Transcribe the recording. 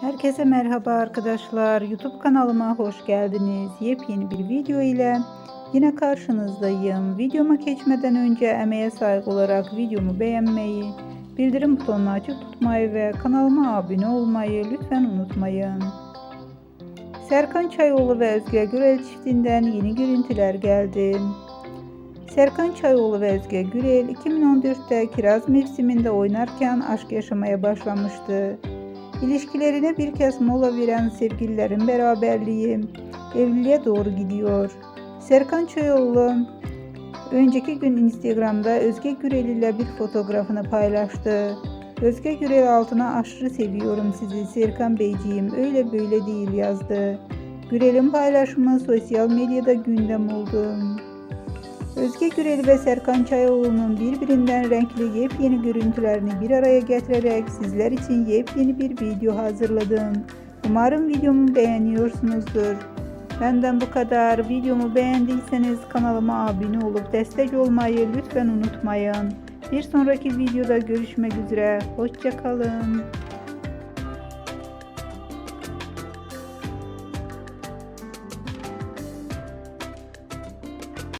Herkese merhaba arkadaşlar. YouTube kanalıma hoş geldiniz. Yepyeni bir video ile yine karşınızdayım. Videoma geçmeden önce emeğe saygı olarak videomu beğenmeyi, bildirim butonunu açık tutmayı ve kanalıma abone olmayı lütfen unutmayın. Serkan Çayoğlu ve Özge Gürel çiftinden yeni görüntüler geldi. Serkan Çayoğlu ve Özge Gürel 2014'te kiraz mevsiminde oynarken aşk yaşamaya başlamıştı. İlişkilerine bir kez mola veren sevgililerin beraberliği evliliğe doğru gidiyor. Serkan Çayoğlu önceki gün Instagram'da Özge Gürel ile bir fotoğrafını paylaştı. Özge Gürel altına aşırı seviyorum sizi Serkan Beyciğim öyle böyle değil yazdı. Gürel'in paylaşımı sosyal medyada gündem oldu. Özge Gürel ve Serkan Çayoğlu'nun birbirinden renkli yepyeni görüntülerini bir araya getirerek sizler için yepyeni bir video hazırladım. Umarım videomu beğeniyorsunuzdur. Benden bu kadar. Videomu beğendiyseniz kanalıma abone olup destek olmayı lütfen unutmayın. Bir sonraki videoda görüşmek üzere. Hoşçakalın.